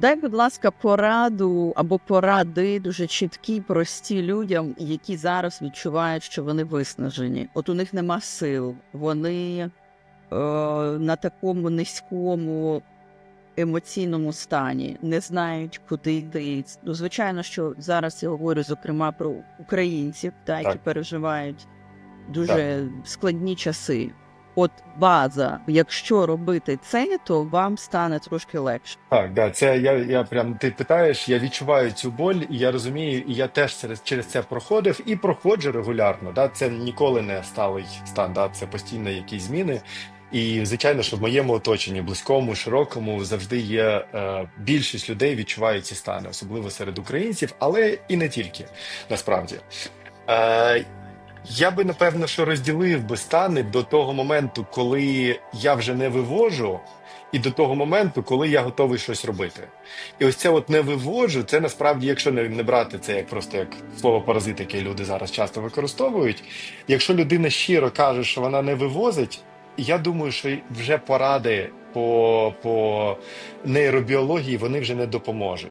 Дай, будь ласка, пораду або поради дуже чіткі, прості людям, які зараз відчувають, що вони виснажені. От у них нема сил, вони е, на такому низькому емоційному стані, не знають, куди йти. Ну, звичайно, що зараз я говорю зокрема про українців, та, які Так. переживають дуже складні часи. От база, якщо робити це, то вам стане трошки легше. Так, да, це я, я прям ти питаєш, я відчуваю цю боль, і я розумію, і я теж через, через це проходив і проходжу регулярно. Да, це ніколи не сталий стан, да, це постійно якісь зміни. І звичайно, що в моєму оточенні, близькому, широкому, завжди є е, більшість людей відчувають ці стани, особливо серед українців, але і не тільки насправді. Е, я би напевно що розділив би стани до того моменту, коли я вже не вивожу, і до того моменту, коли я готовий щось робити. І ось це от не вивожу, це насправді, якщо не, не брати це як просто як слово паразит, яке люди зараз часто використовують. Якщо людина щиро каже, що вона не вивозить, я думаю, що вже поради по, по нейробіології вони вже не допоможуть.